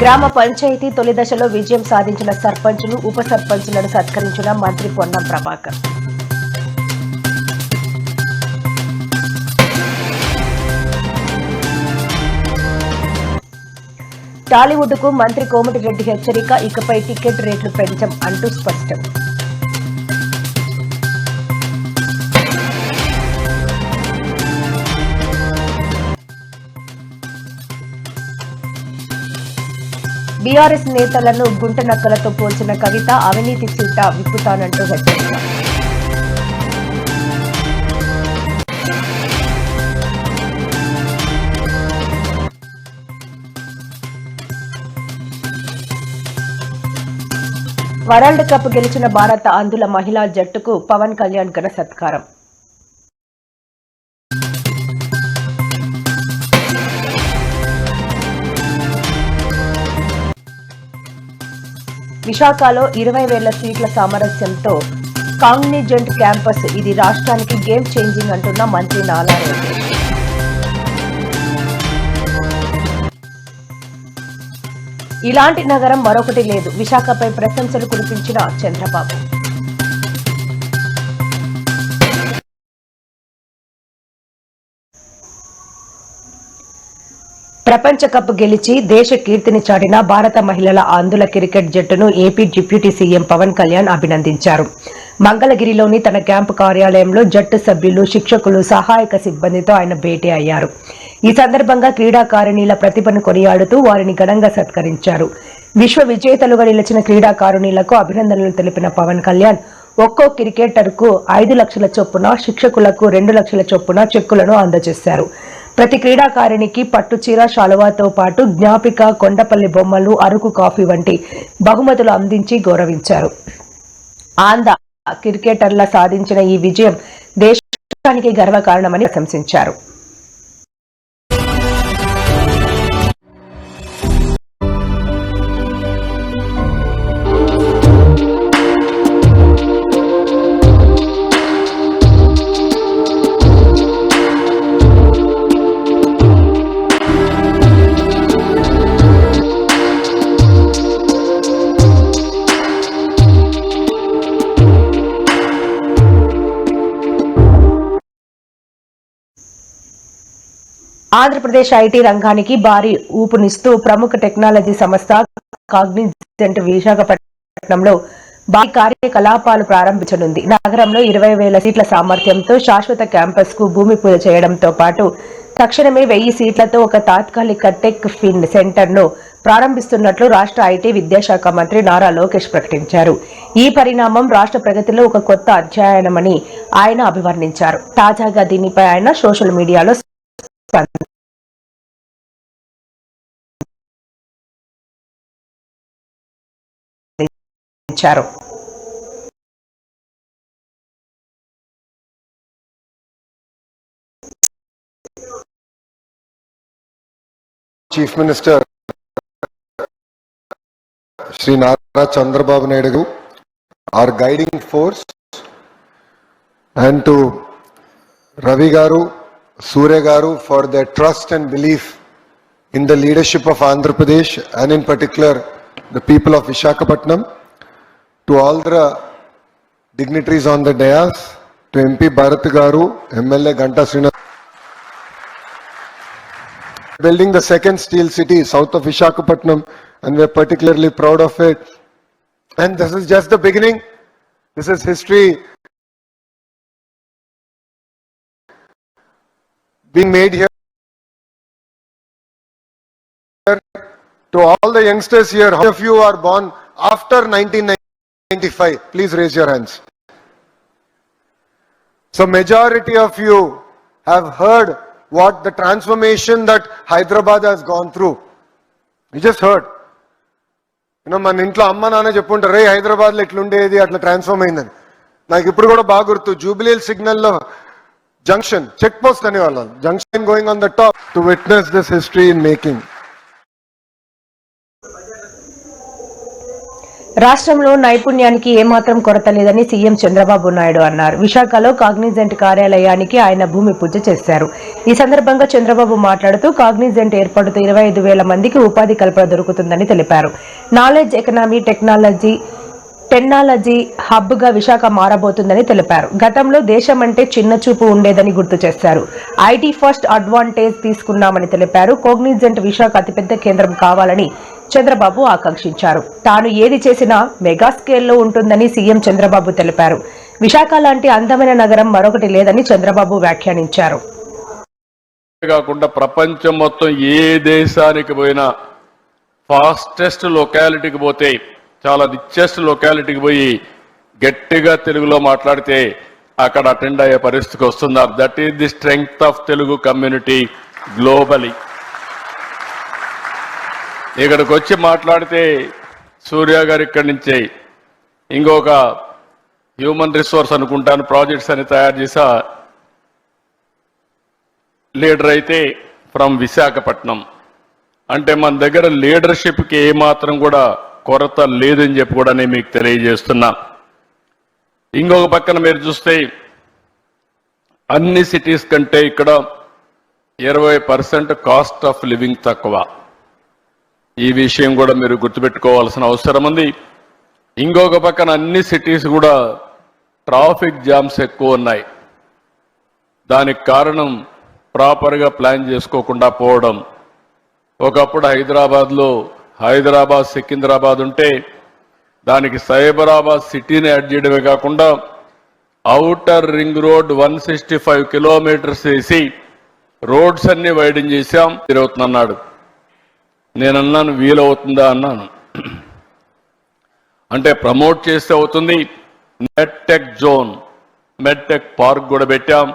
గ్రామ పంచాయతీ తొలి దశలో విజయం సాధించిన సర్పంచులు ఉప సర్పంచులను సత్కరించిన మంత్రి పొన్నం ప్రభాకర్. టాలీవుడ్కు మంత్రి కోమటిరెడ్డి హెచ్చరిక ఇకపై టికెట్ రేట్లు పెంచం అంటూ స్పష్టం. బీఆర్ఎస్ నేతలను గుంట నక్కలతో పోల్చిన కవిత అవినీతి చీట విప్పుతానంటూ హెచ్చరించారు వరల్డ్ కప్ గెలిచిన భారత అందుల మహిళా జట్టుకు పవన్ కళ్యాణ్ ఘన సత్కారం. విశాఖలో ఇరవై వేల సీట్ల సామరస్యంతో కాంగ్నిజెంట్ క్యాంపస్ ఇది రాష్ట్రానికి గేమ్ చేంజింగ్ అంటున్న మంత్రి నాలా ఇలాంటి నగరం మరొకటి లేదు. విశాఖపై ప్రశంసలు కురిపించిన చంద్రబాబు. ప్రపంచ కప్ గెలిచి దేశ కీర్తిని చాటిన భారత మహిళల ఆంధ్రుల క్రికెట్ జట్టును AP deputy CM Pawan Kalyan అభినందించారు. మంగళగిరిలోని తన క్యాంపు కార్యాలయంలో జట్టు సభ్యులు శిక్షకులు సహాయక సిబ్బందితో ఆయన భేటీ అయ్యారు. ఈ సందర్భంగా క్రీడాకారిణీల ప్రతిభను కొనియాడుతూ వారిని ఘనంగా సత్కరించారు. విశ్వ విజేతలుగా నిలిచిన క్రీడాకారుణీలకు అభినందనలు తెలిపిన పవన్ కళ్యాణ్ ఒక్కో క్రికెటర్కు ఐదు లక్షల చొప్పున శిక్షకులకు రెండు లక్షల చొప్పున చెక్కులను అందజేశారు. ప్రతి క్రీడాకారిణికి పట్టు చీర శాలువాతో పాటు జ్ఞాపిక కొండపల్లి బొమ్మలు అరకు కాఫీ వంటి బహుమతులు అందించి గౌరవించారు. ఆంధ్ర క్రికెటర్ల సాధించిన ఈ విజయం దేశానికి గర్వకారణమని ప్రశంసించారు. ఆంధ్రప్రదేశ్ ఐటీ రంగానికి భారీ ఊపునిస్తూ ప్రముఖ టెక్నాలజీ సంస్థ కాగ్నిజెంట్ విశాఖపట్నంలో భారీ కార్యకలాపాలు ప్రారంభించనుంది. నగరంలో ఇరవై వేల సీట్ల సామర్థ్యంతో శాశ్వత క్యాంపస్కు భూమి పూజ చేయడంతో పాటు తక్షణమే వెయ్యి సీట్లతో ఒక తాత్కాలిక టెక్ ఫిన్ సెంటర్ను ప్రారంభిస్తున్నట్లు రాష్ట్ర ఐటీ విద్యాశాఖ మంత్రి నారా లోకేష్ ప్రకటించారు. ఈ పరిణామం రాష్ట్ర ప్రగతిలో ఒక కొత్త అధ్యయనమని ఆయన అభివర్ణించారు. తాజాగా దీనిపై ఆయన సోషల్ మీడియాలో 反。చారు chief minister Shri Nara Chandrababu Naidu our guiding force and to Ravi garu Surya for their trust and belief in the leadership of Andhra Pradesh and in particular the people of Vishakhapatnam, to all the dignitaries on the dais, to MP Bharat Garu, MLA Ganta Srinath. building the second steel city south of Vishakhapatnam and we're particularly proud of it. And this is just the beginning. This is history being made here. To all the youngsters here, how many of you are born after 1995? Please raise your hands. So majority of you have heard what the transformation that Hyderabad has gone through. You just heard. You know మన ఇంట్లో అమ్మ నాన్న చెప్పుంటారు రే హైదరాబాద్లో ఇట్లుండేది అట్లా transform అయిందని నాకు ఇప్పుడు కూడా బాగా గుర్తు జూబిలీల్ సిగ్నల్లో junction check post అనేవాళ్ళం junction going on the top to witness this history in making రాష్ట్రంలో నైపుణ్యానికి ఏమాత్రం కొరత లేదని సీఎం చంద్రబాబు నాయుడు అన్నారు. విశాఖలో కాగ్నిజెంట్ కార్యాలయానికి ఆయన భూమి పూజ చేశారు. ఈ సందర్భంగా చంద్రబాబు మాట్లాడుతూ కాగ్నిజెంట్ ఏర్పాటుతో ఇరవై ఐదు వేల మందికి ఉపాధి కల్పన దొరుకుతుందని తెలిపారు. నాలెడ్జ్ ఎకనామీ టెక్నాలజీ టెక్నాలజీ హబ్గా విశాఖ మారబోతుందని తెలిపారు. గతంలో దేశం అంటే చిన్న చూపు ఉండేదని గుర్తు చేశారు. ఐటీ ఫస్ట్ అడ్వాంటేజ్ తీసుకున్నామని తెలిపారు. కోగ్నిజెంట్ విశాఖ అతిపెద్ద కేంద్రం కావాలని చంద్రబాబు ఆకాంక్షించారు. తాను ఏది చేసినా మెగా స్కేల్లో ఉంటుందని సీఎం చంద్రబాబు తెలిపారు. విశాఖ లాంటి అందమైన నగరం మరొకటి లేదని చంద్రబాబు వ్యాఖ్యానించారు. కాకుండా ప్రపంచం మొత్తం ఏ దేశానికి పోయినా ఫాస్టెస్ట్ లొకాలిటీకి పోతే చాలా రిచెస్ట్ లొకాలిటీకి పోయి గట్టిగా తెలుగులో మాట్లాడితే అక్కడ అటెండ్ అయ్యే పరిస్థితికి వస్తున్నారు. That is the strength of Telugu community globally ఇక్కడికి వచ్చి మాట్లాడితే సూర్య గారు ఇక్కడి నుంచే. ఇంకొక హ్యూమన్ రిసోర్స్ అనుకుంటాను ప్రాజెక్ట్స్ అని తయారు చేసా. లీడర్ అయితే ఫ్రమ్ విశాఖపట్నం అంటే మన దగ్గర లీడర్షిప్కి ఏమాత్రం కూడా కొరత లేదని చెప్పి కూడా నేను మీకు తెలియజేస్తున్నా. ఇంకొక పక్కన మీరు చూస్తే అన్ని సిటీస్ కంటే ఇక్కడ ఇరవై పర్సెంట్ కాస్ట్ ఆఫ్ లివింగ్ తక్కువ. ఈ విషయం కూడా మీరు గుర్తుపెట్టుకోవాల్సిన అవసరం ఉంది. ఇంకొక పక్కన అన్ని సిటీస్ కూడా ట్రాఫిక్ జామ్స్ ఎక్కువ ఉన్నాయి. దానికి కారణం ప్రాపర్గా ప్లాన్ చేసుకోకుండా పోవడం. ఒకప్పుడు హైదరాబాద్లో హైదరాబాద్ సికింద్రాబాద్ ఉంటే దానికి సైబరాబాద్ సిటీని యాడ్ చేయడమే కాకుండా outer ring road one sixty five kilometres వేసి రోడ్స్ అన్ని వైడింగ్ చేశాం. తిరుగుతుందన్నాడు నేను అన్నాను వీలవుతుందా అన్నాను. అంటే ప్రమోట్ చేస్తే అవుతుంది. మెడ్టెక్ జోన్ మెడ్టెక్ పార్క్ కూడా పెట్టాం.